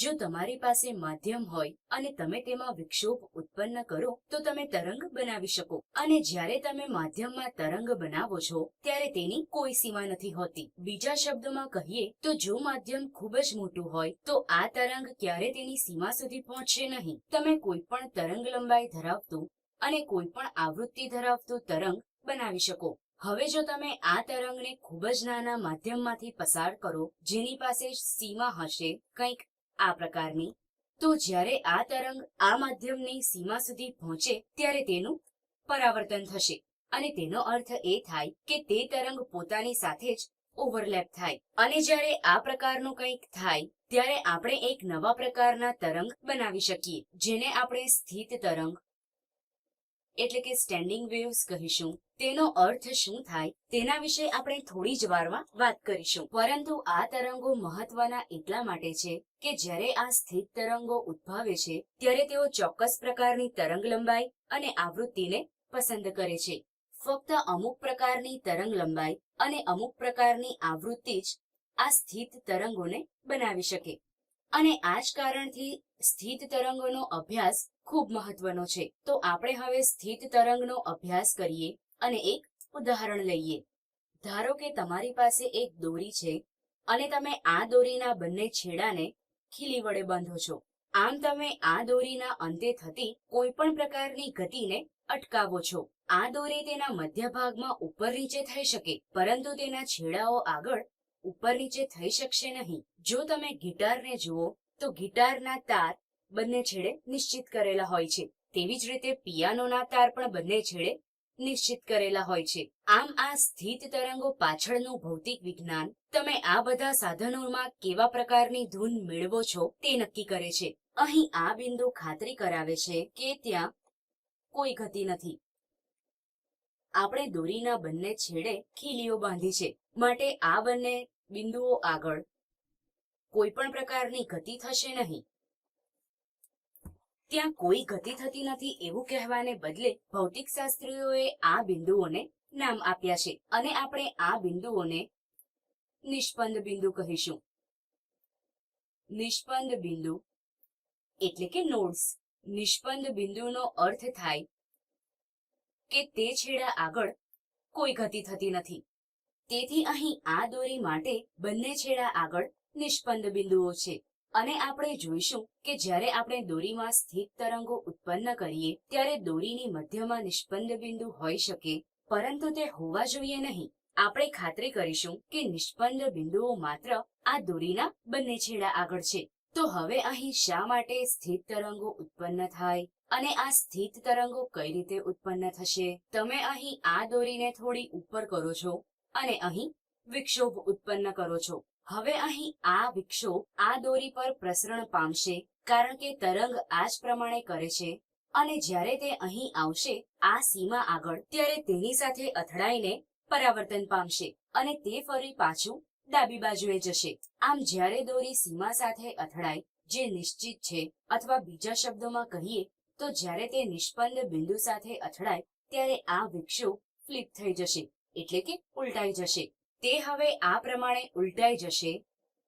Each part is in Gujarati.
જો તમારી પાસે માધ્યમ હોય અને તમે તેમાં વિક્ષોભ ઉત્પન્ન કરો, તો તમે તરંગ બનાવી શકો. અને જ્યારે તમે માધ્યમમાં તરંગ બનાવો છો, ત્યારે તેની કોઈ સીમા નથી હોતી. બીજા શબ્દોમાં કહીએ, તો જો માધ્યમ ખૂબ જ મોટું હોય, તો આ તરંગ ક્યારે તેની સીમા સુધી પહોંચશે નહીં. તમે કોઈ પણ તરંગ લંબાઈ ધરાવતું અને કોઈ પણ આવૃત્તિ ધરાવતું તરંગ બનાવી શકો. હવે જો તમે આ તરંગને ખૂબ જ નાના માધ્યમમાંથી પસાર કરો, જેની પાસે સીમા હશે, કંઈક આ પ્રકારની. તો જ્યારે આ તરંગ આ માધ્યમની સીમા સુધી પહોંચે, ત્યારે તેનું પરાવર્તન થશે. અને તેનો અર્થ એ થાય કે તે તરંગ પોતાની સાથે જ ઓવરલેપ થાય. અને જ્યારે આ પ્રકારનું કંઈક થાય, ત્યારે આપણે એક નવા પ્રકારના તરંગ બનાવી શકીએ, જેને આપણે સ્થિત તરંગ એટલે કે સ્ટેન્ડિંગ વેવ્સ કહીશું. તેનો અર્થ શું થાય? તેના વિશે આપણે થોડી જ વારમાં વાત કરીશું. પરંતુ આ તરંગો મહત્વના એટલા માટે છે કે જ્યારે આ સ્થિત તરંગો ઉદ્ભવે છે, ત્યારે તેઓ ચોક્કસ પ્રકારની તરંગ લંબાઈ અને આવૃત્તિને પસંદ કરે છે. ફક્ત અમુક પ્રકારની તરંગ લંબાઈ અને અમુક પ્રકારની આવૃત્તિ જ આ સ્થિત તરંગોને બનાવી શકે. અને આ જ કારણથી સ્થિત તરંગોનો અભ્યાસ ખૂબ મહત્વનો છે. તો આપણે હવે સ્થિત તરંગનો અભ્યાસ કરીએ અને એક ઉદાહરણ લઈએ. ધારો કે તમારી પાસે એક દોરી છે અને તમે આ દોરીના બંને છેડાને ખીલી વડે બાંધો છો. આમ તમે આ દોરીના અંતે થતી કોઈ પણ પ્રકારની ગતિને અટકાવો છો. આ દોરી તેના મધ્ય ભાગમાં ઉપર નીચે થઈ શકે, પરંતુ તેના છેડાઓ આગળ ઉપર નીચે થઈ શકશે નહીં. જો તમે ગિટારને જુઓ, તો ગિટારના તાર બંને છેડે નિશ્ચિત કરેલા હોય છે. તેવી જ રીતે પિયાનોના તાર પણ બંને છેડે નિશ્ચિત કરેલા હોય છે. આમ આ સ્થિત તરંગો પાછળનું ભૌતિક વિજ્ઞાન, તમે આ બધા સાધનોમાં કેવા પ્રકારની ધૂન મેળવો છો તે નક્કી કરે છે. અહીં આ બિંદુ ખાતરી કરાવે છે કે ત્યાં કોઈ ગતિ નથી. આપણે દોરીના બંને છેડે ખીલીઓ બાંધી છે. માટે આ બંને બિંદુઓ આગળ કોઈ પણ પ્રકારની ગતિ થશે નહીં. ત્યાં કોઈ ગતિ થતી નથી એવું કહેવાને બદલે ભૌતિકશાસ્ત્રીઓએ આ બિંદુઓને નામ આપ્યા છે અને આપણે આ બિંદુઓને નિષ્પન્દ બિંદુ કહીશું. નિષ્પંદ બિંદુ એટલે કે નોડ્સ. નિષ્પંદ બિંદુનો અર્થ થાય કે તે છેડા આગળ કોઈ ગતિ થતી નથી. તેથી અહીં આ દોરી માટે બંને છેડા આગળ નિષ્પન્દ બિંદુઓ છે. અને આપણે જોઈશું કે જ્યારે આપણે દોરીમાં સ્થિત તરંગો ઉત્પન્ન કરીએ, ત્યારે દોરીની મધ્યમાં નિષ્પન્દ બિંદુ હોઈ શકે, પરંતુ તે હોવા જોઈએ નહીં. આપણે ખાતરી કરીશું કે નિષ્પન્દ બિંદુઓ માત્ર આ દોરીના બંને છેડા આગળ છે. તો હવે અહીં શા માટે સ્થિત તરંગો ઉત્પન્ન થાય અને આ સ્થિત તરંગો કઈ રીતે ઉત્પન્ન થશે? તમે અહીં આ દોરીને થોડી ઉપર કરો છો અને અહીં વિક્ષોભ ઉત્પન્ન કરો છો. હવે અહીં આ વિક્ષોભ આ દોરી પર પ્રસરણ પામશે, કારણ કે તરંગ આ જ પ્રમાણે કરે છે, અને જ્યારે તે અહીં આવશે, આ સીમા આગળ, ત્યારે તેની સાથે અથડાઈને પરાવર્તન પામશે, અને તે ફરી પાછું ડાબી બાજુએ જશે. આમ જ્યારે દોરી સીમા સાથે અથડાય, જે નિશ્ચિત છે, અથવા બીજા શબ્દોમાં કહીએ, તો જ્યારે તે નિષ્પન્ન બિંદુ સાથે અથડાય, ત્યારે આ વિક્ષોભ ફ્લિપ થઈ જશે, એટલે કે ઉલટાઈ જશે. તે હવે આ પ્રમાણે ઉલટાઈ જશે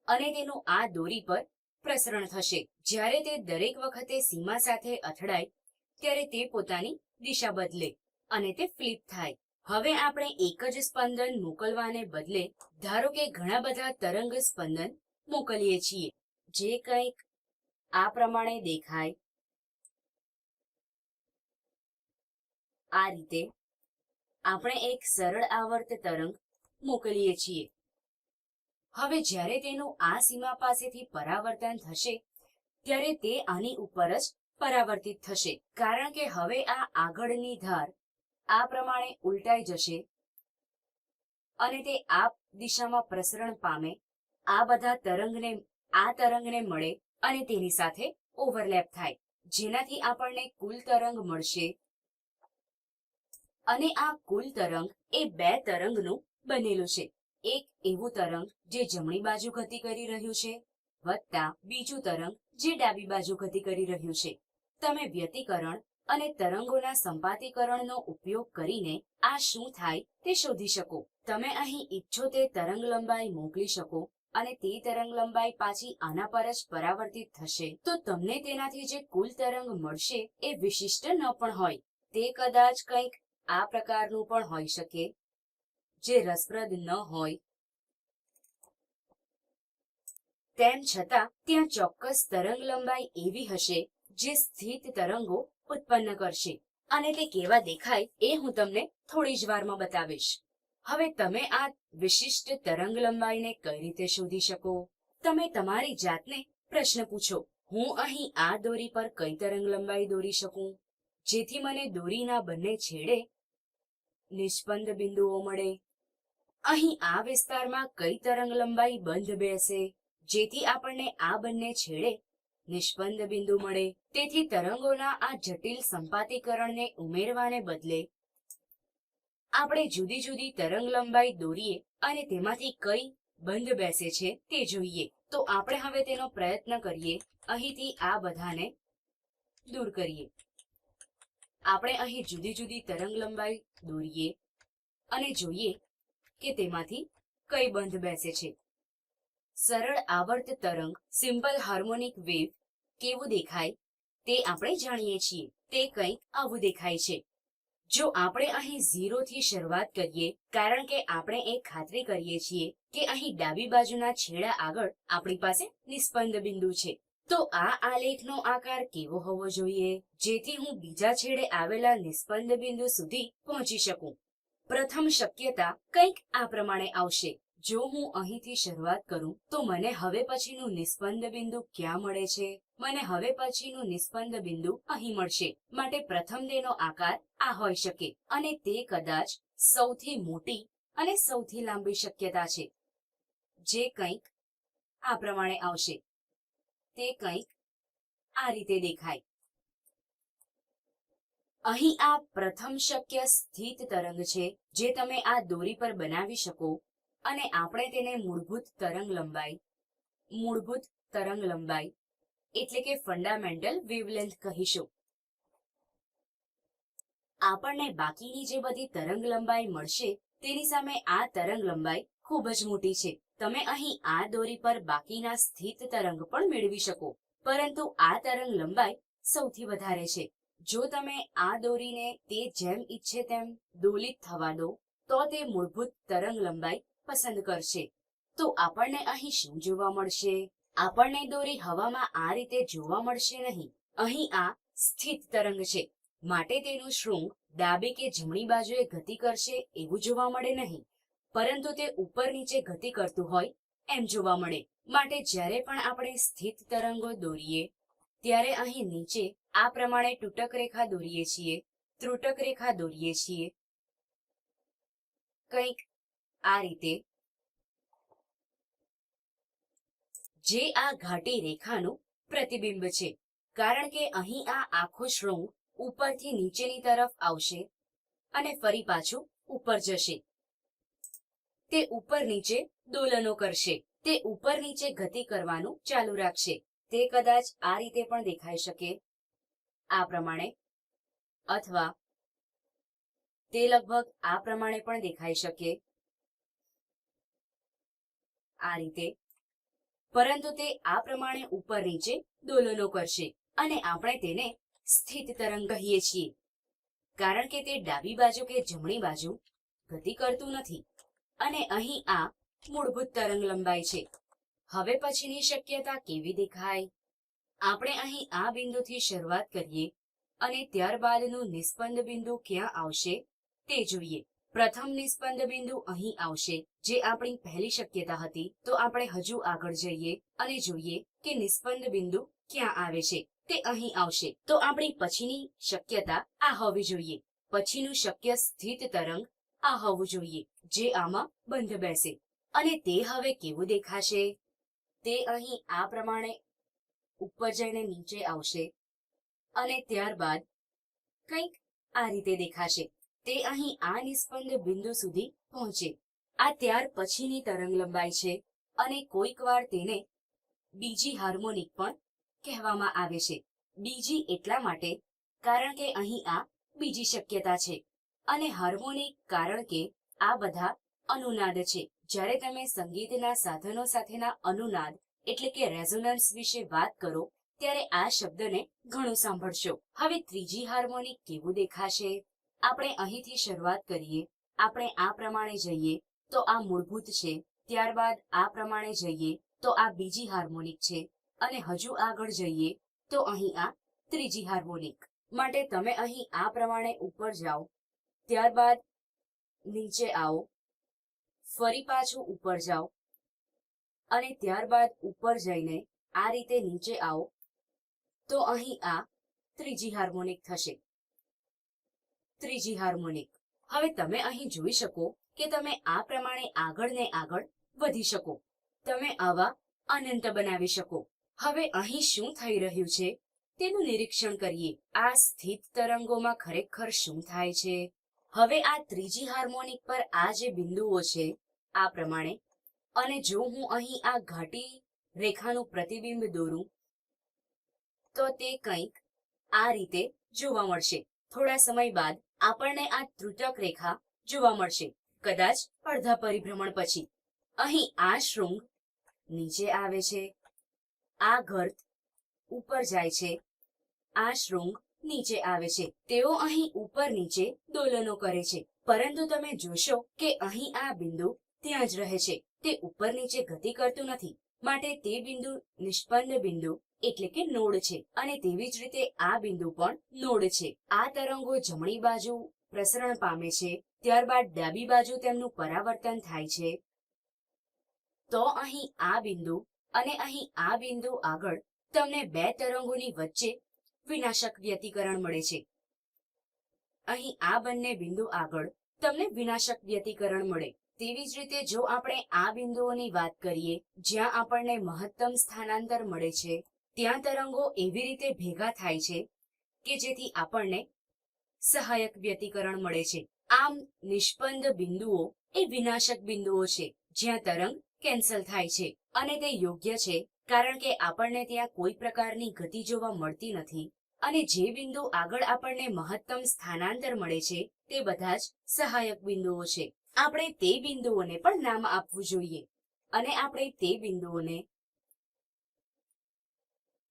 અને તેનું આ દોરી પર પ્રસરણ થશે. જ્યારે તે દરેક વખતે સીમા સાથે અથડાય, ત્યારે તે પોતાની દિશા બદલે અને તે ફ્લિપ થાય. હવે આપણે એક જ સ્પંદન મોકલવાને બદલે ધારો કે ઘણા બધા તરંગ સ્પંદન મોકલીએ છીએ. જે કંઈક આ પ્રમાણે દેખાય. આ રીતે આપણે એક સરળ આવર્ત તરંગ મોકલીએ છીએ. હવે જ્યારે તેનું આ સીમા પાસેથી પરાવર્તન થશે, ત્યારે તે આની ઉપર જ પરાવર્તિત થશે. કારણ કે હવે આ આગળની ધાર આ પ્રમાણે ઉલટાઈ જશે અને તે આ દિશામાં પ્રસરણ પામે, આ બધા તરંગને, આ તરંગને મળે અને તેની સાથે ઓવરલેપ થાય. જેનાથી આપણને કુલ તરંગ મળશે અને આ કુલ તરંગ એ બે તરંગનું બનેલું છે. એક એવું તરંગ જે જમણી બાજુ ગતિ કરી રહ્યું છે, વત્તા બીજું તરંગ જે ડાબી બાજુ ગતિ કરી રહ્યું છે. તમે વ્યતિકરણ અને તરંગોના સંપાતીકરણનો ઉપયોગ કરીને આ શું થાય તે શોધી શકો. તમે અહીં ઈચ્છો તે તરંગ લંબાઈ મોકલી શકો અને તે તરંગ લંબાઈ પાછી આના પર જ પરાવર્તિત થશે. તો તમને તેનાથી જે કુલ તરંગ મળશે એ વિશિષ્ટ ન પણ હોય. તે કદાચ કંઈક આ પ્રકારનું પણ હોઈ શકે. જે રસપ્રદ ન હોય. તેમ છતાં, ત્યાં ચોક્કસ તરંગ લંબાઈ એવી હશે, જે સ્થિત તરંગો ઉત્પન્ન કરશે. અને તે કેવા દેખાય એ હું તમને થોડી જ વારમાં બતાવીશ. હવે તમે આ વિશિષ્ટ તરંગ લંબાઈને કઈ રીતે શોધી શકો? તમે તમારી જાતને પ્રશ્ન પૂછો. હું અહીં આ દોરી પર કઈ તરંગ લંબાઈ દોરી શકું? જેથી મને દોરીના બંને છેડે નિષ્પંદ બિંદુઓ મળે. અહીં આ વિસ્તારમાં કઈ તરંગ લંબાઈ બંધ બેસે, જેથી આપણને આ બંને છેડે નિષ્પંદ બિંદુ મળે. તેથી તરંગોના આ જટિલ સંપાતીકરણને ઉમેરવાને બદલે આપણે જુદી જુદી તરંગ લંબાઈ દોરીએ અને તેમાંથી કઈ બંધ બેસે છે તે જોઈએ. તો આપણે હવે તેનો પ્રયત્ન કરીએ, અહીંથી આ બધાને દૂર કરીએ. આપણે અહીં જુદી જુદી તરંગ લંબાઈ દોરીએ અને જોઈએ કે તેમાંથી કઈ બંધ બેસે છે? સરળ આવર્ત તરંગ સિમ્પલ હાર્મોનિક વેવ કેવું દેખાય? તે આપણે જાણીએ છીએ. તે કંઈક આવું દેખાય છે. જો આપણે અહીં ઝીરોથી શરૂઆત કરીએ, કારણ કે આપણે એ ખાતરી કરીએ છીએ કે અહીં ડાબી બાજુના છેડા આગળ આપણી પાસે નિસ્પંદ બિંદુ છે. તો આ આલેખનો આકાર કેવો હોવો જોઈએ? જેથી હું બીજા છેડે આવેલા નિસ્પંદ બિંદુ સુધી પહોંચી શકું. પ્રથમ શક્યતા કંઈક આ પ્રમાણે આવશે. જો હું અહીંથી શરૂઆત કરું, તો મને હવે પછીનું નિસ્પંદ બિંદુ ક્યાં મળે છે? મને હવે પછીનું નિસ્પંદ બિંદુ અહીં મળશે. માટે પ્રથમ દેનો આકાર આ હોઈ શકે, અને તે કદાચ સૌથી મોટી અને સૌથી લાંબી શક્યતા છે. જે કંઈક આ પ્રમાણે આવશે. તે કંઈક આ રીતે દેખાય. અહીં આ પ્રથમ શક્ય સ્થિત તરંગ છે, જે તમે આ દોરી પર બનાવી શકો, અને આપણે તેને મૂળભૂત તરંગ લંબાઈ, મૂળભૂત તરંગ લંબાઈ, એટલે કે ફંડામેન્ટલ વેવલેન્થ કહીશું. આપણને બાકીની જે બધી તરંગ લંબાઈ મળશે, તેની સામે આ તરંગ લંબાઈ ખૂબ જ મોટી છે. તમે અહીં આ દોરી પર બાકીના સ્થિત તરંગ પણ મેળવી શકો, પરંતુ આ તરંગ લંબાઈ સૌથી વધારે છે. જો તમે આ દોરીને તે જેમ ઈચ્છે તેમ દોલિત થવા દો, તો તે મૂળભૂત તરંગ લંબાઈ પસંદ કરશે. તો આપણને અહીં શું જોવા મળશે? આપણને દોરી હવામાં આ રીતે જોવા મળશે નહીં. અહીં આ સ્થિત તરંગ છે. માટે તેનું શૃંગ ડાબી કે જમણી બાજુએ ગતિ કરશે એવું જોવા મળે નહીં. પરંતુ તે ઉપર નીચે ગતિ કરતું હોય એમ જોવા મળે. માટે જ્યારે પણ આપણે સ્થિત તરંગો દોરીએ, ત્યારે અહીં નીચે આ પ્રમાણે તૂટક રેખા દોરીએ છીએ, ત્રુટક રેખા દોરીએ છીએ. કંઈક આ રીતે. જે આ ઘાટી રેખાનું પ્રતિબિંબ છે, કારણ કે અહીં આ આખો શૃંગ ઉપરથી નીચેની તરફ આવશે અને ફરી પાછું ઉપર જશે. તે ઉપર નીચે દોલનો કરશે. તે ઉપર નીચે ગતિ કરવાનું ચાલુ રાખશે. તે કદાચ આ રીતે પણ દેખાઈ શકે. આ પ્રમાણે અથવા તે લગભગ આ પ્રમાણે પણ દેખાઈ શકે. આ રીતે. પરંતુ તે આ પ્રમાણે ઉપર નીચે દોલનો કરશે અને આપણે તેને સ્થિત તરંગ કહીએ છીએ. કારણ કે તે ડાબી બાજુ કે જમણી બાજુ ગતિ કરતું નથી અને અહીં આ મૂળભૂત તરંગ લંબાઈ છે. હવે પછીની શક્યતા કેવી દેખાય? આપણે અહીં આ બિંદુથી શરૂઆત કરીએ અને ત્યારબાદનું નિસ્પંદ બિંદુ ક્યાં આવશે તે જોઈએ. પ્રથમ નિસ્પંદ બિંદુ અહીં આવશે, જે આપણી પહેલી શક્યતા હતી. તો આપણે હજુ આગળ જઈએ અને જોઈએ કે નિસ્પંદ બિંદુ ક્યાં આવે છે. તે અહીં આવશે. તો આપણી પછીની શક્યતા આ હોવી જોઈએ. પછીનું શક્ય સ્થિત તરંગ આ હોવું જોઈએ, જે આમાં બંધ બેસે. અને તે હવે કેવું દેખાશે? તે અહીં આ પ્રમાણે ઉપર જઈને નીચે આવશે અને ત્યારબાદ કંઈક આ રીતે દેખાશે. તે અહીં આ નિસ્પંદ બિંદુ સુધી પહોંચે. આ ત્યાર પછીની તરંગ લંબાઈ છે અને કોઈક વાર તેને બીજી હાર્મોનિક પણ કહેવામાં આવે છે. બીજી એટલા માટે કારણ કે અહીં આ બીજી શક્યતા છે અને હાર્મોનિક કારણ કે આ બધા અનુનાદ છે. જ્યારે તમે સંગીતના સાધનો સાથેના અનુનાદ એટલે કે રેઝોનન્સ વિશે વાત કરો, ત્યારે આ શબ્દને ઘણું સાંભળશો. હવે ત્રીજી હાર્મોનિક કેવું દેખાશે? આપણે અહીંથી શરૂઆત કરીએ. આપણે આ પ્રમાણે જઈએ, તો આ મૂળભૂત છે. ત્યારબાદ આ પ્રમાણે જઈએ, તો આ બીજી હાર્મોનિક છે. અને હજુ આગળ જઈએ, તો અહીં આ ત્રીજી હાર્મોનિક. માટે તમે અહીં આ પ્રમાણે ઉપર જાઓ. ત્યારબાદ નીચે આવો. ફરી પાછું ઉપર જાઓ. અને ત્યારબાદ ઉપર જઈને આ રીતે નીચે આવો. તો અહીં આ ત્રીજી હાર્મોનિક થશે. ત્રીજી હાર્મોનિક. હવે તમે અહીં જોઈ શકો કે તમે આ પ્રમાણે આગળ આગળ વધી શકો. તમે આવા અનંત બનાવી શકો. હવે અહીં શું થઈ રહ્યું છે? તેનું નિરીક્ષણ કરીએ. આ સ્થિત તરંગોમાં ખરેખર શું થાય છે? હવે આ ત્રીજી હાર્મોનિક પર આ જે બિંદુઓ છે, આ પ્રમાણે અને જો હું અહીં આ ઘાટી રેખાનું પ્રતિબિંબ દોરું, તો તે કંઈક આ રીતે જોવા મળશે. થોડા સમય બાદ આપણને આ ત્રુટક રેખા જોવા મળશે. કદાચ અડધા પરિભ્રમણ પછી. અહીં આ શૃંગ નીચે આવે છે. આ ગર્ત ઉપર જાય છે. આ શૃંગ નીચે આવે છે. તેઓ અહીં ઉપર નીચે દોલનો કરે છે. પરંતુ તમે જોશો કે અહીં આ બિંદુ ત્યાં જ રહે છે. તે ઉપર નીચે ગતિ કરતું નથી, માટે તે બિંદુ નિષ્પન્ન બિંદુ એટલે કે નોડ છે. અને તેવી જ રીતે આ બિંદુ પણ નોડ છે. આ તરંગો જમણી બાજુ પ્રસરણ પામે છે, ત્યારબાદ ડાબી બાજુ તેમનું પરાવર્તન થાય છે. તો અહીં આ બિંદુ અને અહીં આ બિંદુ આગળ તમને બે તરંગોની વચ્ચે વિનાશક વ્યતિકરણ મળે છે. અહીં આ બંને બિંદુ આગળ તમને વિનાશક વ્યતિકરણ મળે. તેવી જ રીતે જો આપણે આ બિંદુઓની વાત કરીએ, જ્યાં આપણને મહત્તમ સ્થાનાંતર મળે છે, ત્યાં તરંગો એવી રીતે ભેગા થાય છે કે જેથી આપણને સહાયક વ્યતિકરણ મળે છે. આમ, નિષ્પંદ બિંદુઓ એ વિનાશક બિંદુઓ છે, જ્યાં તરંગ કેન્સલ થાય છે અને તે યોગ્ય છે, કારણ કે આપણને ત્યાં કોઈ પ્રકારની ગતિ જોવા મળતી નથી અને જે બિંદુ આગળ આપણને મહત્તમ સ્થાનાંતર મળે છે, તે બધા જ સહાયક બિંદુઓ છે. આપણે તે બિંદુઓને પણ નામ આપવું જોઈએ. અને આપણે તે બિંદુઓને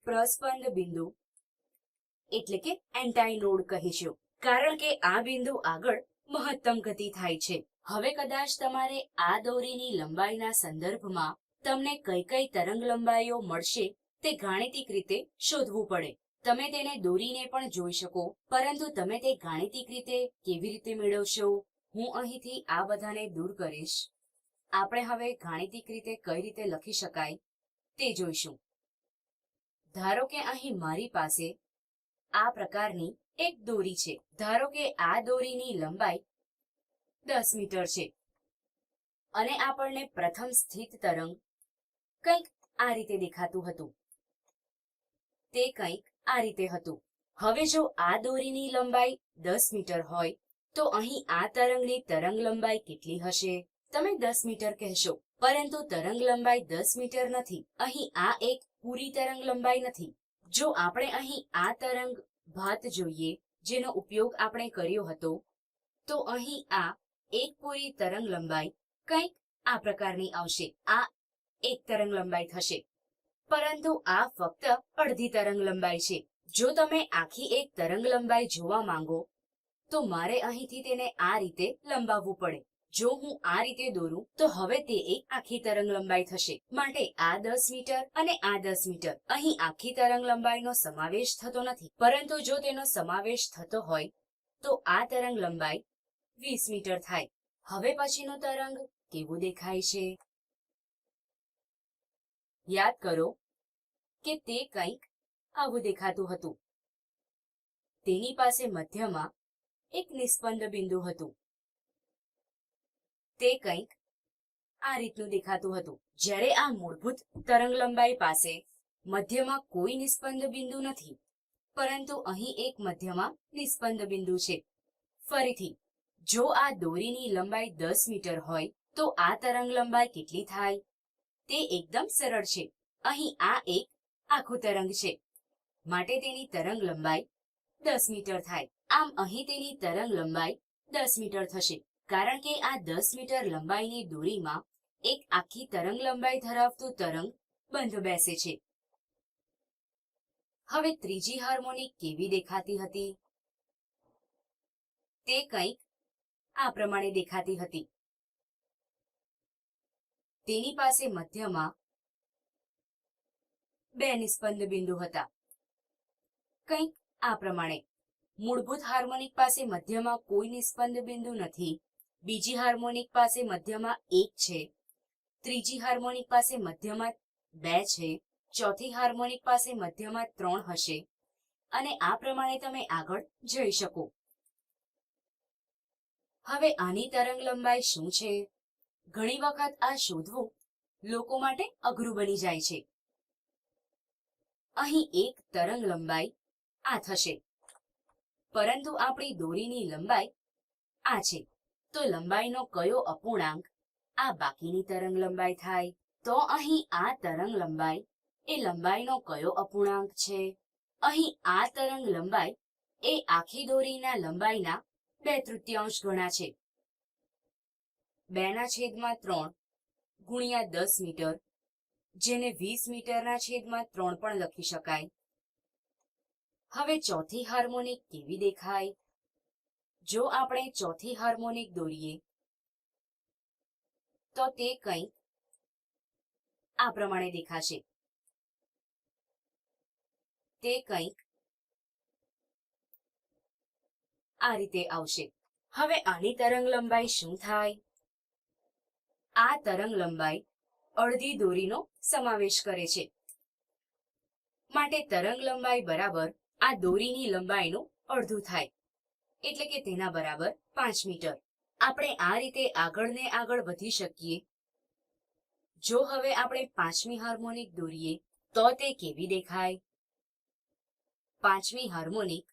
પ્રસ્પંદ બિંદુ, એટલે કે એન્ટાઇનોડ કહીશું. કારણ કે આ બિંદુ આગળ મહત્તમ ગતિ થાય છે. હવે કદાચ તમારે આ દોરીની લંબાઈના સંદર્ભમાં તમને કઈ કઈ તરંગ લંબાઈઓ મળશે તે ગાણિતિક રીતે શોધવું પડે. તમે તેને દોરીને પણ જોઈ શકો, પરંતુ તમે તે ગાણિતિક રીતે કેવી રીતે મેળવશો? હું અહીંથી આ બધાને દૂર કરીશ. આપણે હવે ગાણિતિક રીતે કઈ રીતે લખી શકાય તે જોઈશું. ધારો કે અહીં મારી પાસે આ પ્રકારની એક દોરી છે. ધારો કે આ દોરીની લંબાઈ દસ મીટર છે. અને આપણને પ્રથમ સ્થિત તરંગ કંઈક આ રીતે દેખાતું હતું. તે કંઈક આ રીતે હતું. હવે જો આ દોરીની લંબાઈ દસ મીટર હોય તો અહીં આ તરંગની તરંગ લંબાઈ કેટલી હશે? તમે દસ મીટર કહેશો, પરંતુ તરંગ લંબાઈ દસ મીટર નથી. અહીં આ એક પૂરી તરંગ લંબાઈ નથી. જો આપણે અહીં આ તરંગ ભાત જોઈએ, જેનો ઉપયોગ આપણે કર્યો હતો, તો અહીં આ એક પૂરી તરંગ લંબાઈ કંઈક આ પ્રકારની આવશે. આ એક તરંગ લંબાઈ થશે. પરંતુ આ ફક્ત અડધી તરંગ લંબાઈ છે. જો તમે આખી એક તરંગ લંબાઈ જોવા માંગો તો મારે અહીંથી તેને આ રીતે લંબાવવું પડે. જો હું આ રીતે દોરું, તો હવે તે એક આખી તરંગ લંબાઈ થશે. માટે આ દસ મીટર અને આ દસ મીટર. અહીં આખી તરંગ લંબાઈનો સમાવેશ થતો નથી. પરંતુ જો તેનો સમાવેશ થતો હોય, તો આ તરંગ લંબાઈ વીસ મીટર થાય. હવે પછીનો તરંગ કેવું દેખાય છે? યાદ કરો કે તે કંઈક આવું દેખાતું હતું. તેની પાસે મધ્યમાં એક નિસ્પંદ બિંદુ હતું. તે કંઈક આ રીતનું દેખાતું હતું. જ્યારે આ મૂળભૂત તરંગ લંબાઈ પાસે મધ્યમાં કોઈ નિસ્પંદ બિંદુ નથી, પરંતુ અહીં એક મધ્યમાં નિસ્પંદ બિંદુ છે. ફરીથી, જો આ દોરીની લંબાઈ દસ મીટર હોય, તો આ તરંગ લંબાઈ કેટલી થાય? તે એકદમ સરળ છે. અહીં આ એક આખું તરંગ છે. માટે તેની તરંગ લંબાઈ દસ મીટર થાય. આમ અહીં તેની તરંગ લંબાઈ દસ મીટર થશે. કારણ કે આ દસ મીટર લંબાઈની દોરીમાં એક આખી તરંગ લંબાઈ ધરાવતું તરંગ બંધ બેસે છે. હવે ત્રીજી હાર્મોનિક કેવી દેખાતી હતી? તે કંઈક આ પ્રમાણે દેખાતી હતી. તેની પાસે મધ્યમાં બે નિસ્પંદ બિંદુ હતા. કંઈક આ પ્રમાણે. મૂળભૂત હાર્મોનિક પાસે મધ્યમાં કોઈ નિસ્પંદ બિંદુ નથી. બીજી હાર્મોનિક પાસે મધ્યમાં એક છે. ત્રીજી હાર્મોનિક પાસે મધ્યમાં બે છે. ચોથી હાર્મોનિક પાસે મધ્યમાં ત્રણ હશે. અને આ પ્રમાણે તમે આગળ જઈ શકો. હવે આની તરંગ લંબાઈ શું છે? ઘણી વખત આ શોધવું લોકો માટે અઘરું બની જાય છે. અહીં એક તરંગ લંબાઈ આ થશે. પરંતુ આપણી દોરીની લંબાઈ આ છે. તો લંબાઈનો કયો અપૂર્ણાંક? આ બાકીની તરંગ લંબાઈ થાય. તો અહીં આ તરંગ લંબાઈ એ લંબાઈનો કયો અપૂર્ણાંક છે? અહીં આ તરંગ લંબાઈ એ આખી દોરીના લંબાઈના બે તૃતીયાંશ ગણા છે. બેના છેદમાં ત્રણ ગુણ્યા દસ મીટર, જેને વીસ મીટરના છેદમાં ત્રણ પણ લખી શકાય. હવે ચોથી હાર્મોનિક કેવી દેખાય? જો આપણે ચોથી હાર્મોનિક દોરીએ, તો તે કંઈક આ પ્રમાણે દેખાશે. તે કંઈક આ રીતે આવશે. હવે આની તરંગ લંબાઈ શું થાય? આ તરંગ લંબાઈ અડધી દોરીનો સમાવેશ કરે છે. માટે તરંગ લંબાઈ બરાબર આ દોરીની લંબાઈનું અડધું થાય, એટલે કે તેના બરાબર પાંચ મીટર. આપણે આ રીતે આગળ ને આગળ વધી શકીએ. જો હવે આપણે પાંચમી હાર્મોનિક દોરીએ, તો તે કેવી દેખાય? પાંચમી હાર્મોનિક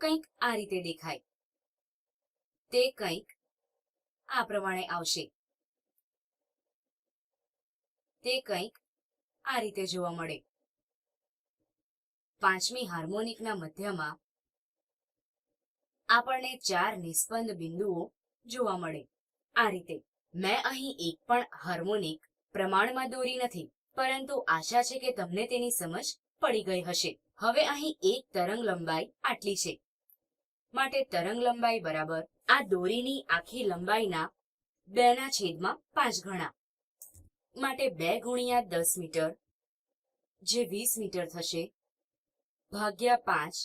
કંઈક આ રીતે દેખાય. તે કંઈક આ પ્રમાણે આવશે. તે કંઈક આ રીતે જોવા મળે. પાંચમી હાર્મોનિકના મધ્યમાં આપણને ચાર નિસ્પંદ બિંદુઓ જોવા મળે. આ રીતે મેં અહીં એક પણ હાર્મોનિક પ્રમાણમાં દોરી નથી, પરંતુ આશા છે કે તમને તેની સમજ પડી ગઈ હશે. હવે અહીં એક તરંગ લંબાઈ આટલી છે. માટે તરંગ લંબાઈ બરાબર આ દોરીની આખી લંબાઈના બેના છેદમાં પાંચ ગણા. માટે બે ગુણ્યા દસ મીટર જે વીસ મીટર થશે ભાગ્યા પાંચ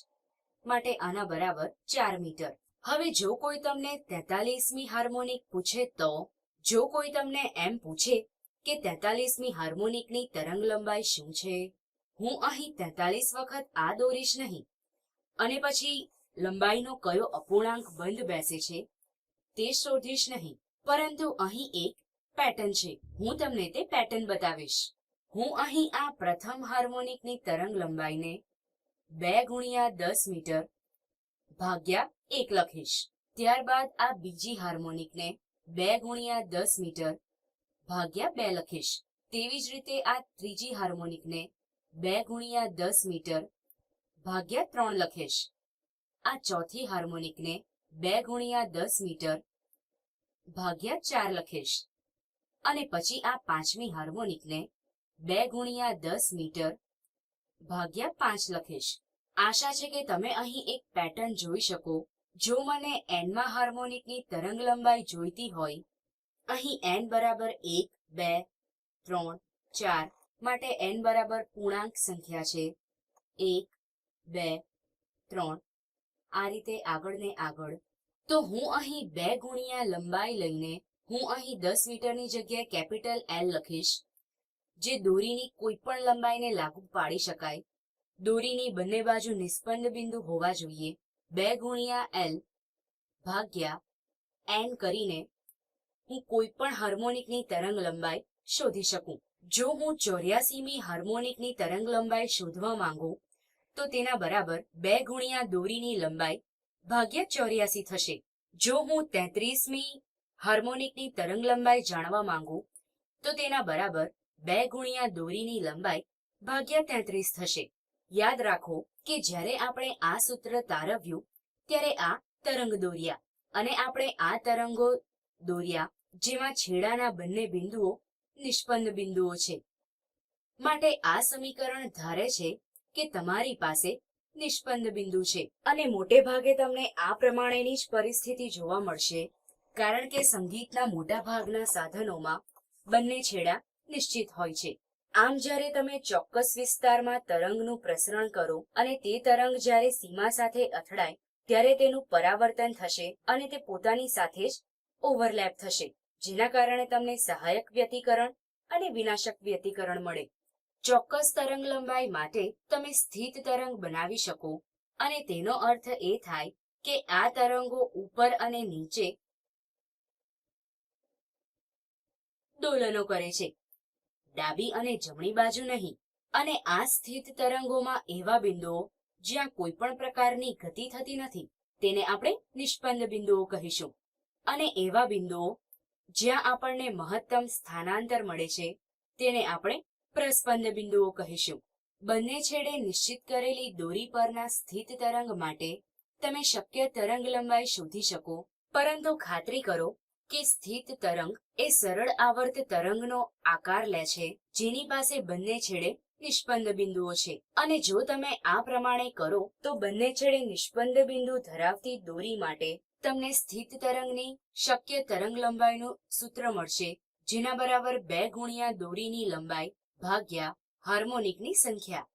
માટે આના બરાબર ચાર મીટર. હવે જો કોઈ તમને તેતાલીસમી હાર્મોનિક પૂછે તો, જો કોઈ તમને એમ પૂછે કે તેતાલીસમી હાર્મોનિકની તરંગ લંબાઈ શું છે, હું અહીં તેતાલીસ વખત આ દોરીશ નહીં. અને પછી લંબાઈનો કયો અપૂર્ણાંક બંધ બેસે છે, તે શોધીશ નહીં. પરંતુ અહીં એક પેટર્ન છે, હું તમને તે પેટર્ન બતાવીશ. હું અહીં આ પ્રથમ હાર્મોનિકની તરંગ લંબાઈને બે ગુણ્યા દસ મીટર ભાગ્યા એક લખીશ. ત્યારબાદ આ બીજી હાર્મોનિકને બે ગુણ્યા દસ મીટર ભાગ્યા બે લખીશ. તેવી જ રીતે આ ત્રીજી હાર્મોનિકને બે ગુણ્યા દસ મીટર ભાગ્યા ત્રણ લખીશ. આ ચોથી હાર્મોનિકને બે ગુણ્યા દસ મીટર ભાગ્યા ચાર લખીશ. અને પછી આ પાંચમી હાર્મોનિકને બે ગુણ્યા દસ મીટર ભાગ્યા પાંચ લખીશ. આશા છે કે તમે અહીં એક પેટર્ન જોઈ શકો. જો મને એનમાં હાર્મોનિકની તરંગ લંબાઈ જોઈતી હોય, અહીં એન બરાબર એક, બે, ત્રણ, ચાર માટે એન બરાબર પૂર્ણાંક સંખ્યા છે. એક, બે, ત્રણ. આ રીતે આગળ ને આગળ. તો હું અહીં બે ગુણ્યા લંબાઈ લઈને હું અહીં દસ મીટરની જગ્યાએ કેપિટલ એલ લખીશ. જે દોરીની કોઈ પણ લંબાઈને લાગુ પાડી શકાય. દોરીની બંને બાજુ નિસ્પંદ બિંદુ હોવા જોઈએ. બે ગુણ્યા એલ ભાગ્યા એન કરીને હું કોઈ પણ હાર્મોનિકની તરંગ લંબાઈ શોધી શકું. જો હું ચોર્યાસીમી હાર્મોનિકની તરંગ લંબાઈ શોધવા માંગુ, તો તેના બરાબર બે ગુણ્યા દોરીની લંબાઈ ભાગ્યા ચોર્યાસી થશે. જો હું તેત્રીસમી હાર્મોનિકની તરંગ લંબાઈ જાણવા માંગુ, તો તેના બરાબર બે ગુણ્યા દોરીની લંબાઈ ભાગ્યા તેત્રીસ થશે. યાદ રાખો કે જ્યારે આપણે આ સૂત્ર તારવ્યું, ત્યારે આ તરંગ દોર્યા અને આપણે આ તરંગો દોર્યા, જેમાં છેડાના બંને બિંદુઓ નિષ્પન્ન બિંદુઓ છે. માટે આ સમીકરણ ધારે છે કે તમારી પાસે નિષ્પન્ન બિંદુ છે અને મોટે ભાગે તમને આ પ્રમાણેની જ પરિસ્થિતિ જોવા મળશે, કારણ કે સંગીતના મોટા ભાગના સાધનોમાં બંને છેડા નિશ્ચિત હોય છે. આમ જ્યારે તમે ચોક્કસ વિસ્તારમાં તરંગનું પ્રસરણ કરો અને તે તરંગ જ્યારે સીમા સાથે અથડાય, ત્યારે તેનું પરાવર્તન થશે અને તે પોતાની સાથે જ ઓવરલેપ થશે, જેના કારણે તમને સહાયક વ્યતિકરણ અને વિનાશક વ્યતિકરણ મળે. ચોક્કસ તરંગ લંબાઈ માટે તમે સ્થિત તરંગ બનાવી શકો, અને તેનો અર્થ એ થાય કે આ તરંગો ઉપર અને નીચે દોલનો કરે છે. ડાબી અને જમણી બાજુ નહીં. અને આ સ્થિત તરંગોમાં એવા બિંદુઓ જ્યાં કોઈ પણ પ્રકારની ગતિ થતી નથી, તેને આપણે નિષ્પન્ન બિંદુઓ કહીશું. અને એવા બિંદુઓ જ્યાં આપણને મહત્તમ સ્થાનાંતર મળે છે, તેને આપણે પ્રસ્પંદ બિંદુઓ કહીશું. બંને છેડે નિશ્ચિત કરેલી દોરી પરના સ્થિત તરંગ માટે તમે શક્ય તરંગ લંબાઈ શોધી શકો, પરંતુ ખાતરી કરો કે સ્થિત તરંગ એ સરળ આવર્ત તરંગનો આકાર લે છે, જેની પાસે બંને છેડે નિષ્પન્દ બિંદુઓ છે. અને જો તમે આ પ્રમાણે કરો, તો બંને છેડે નિષ્પન્દ બિંદુ ધરાવતી દોરી માટે તમને સ્થિત તરંગની શક્ય તરંગ લંબાઈનું સૂત્ર મળશે, જેના બરાબર બે ગુણ્યા દોરીની લંબાઈ ભાગ્યા હાર્મોનિકની સંખ્યા.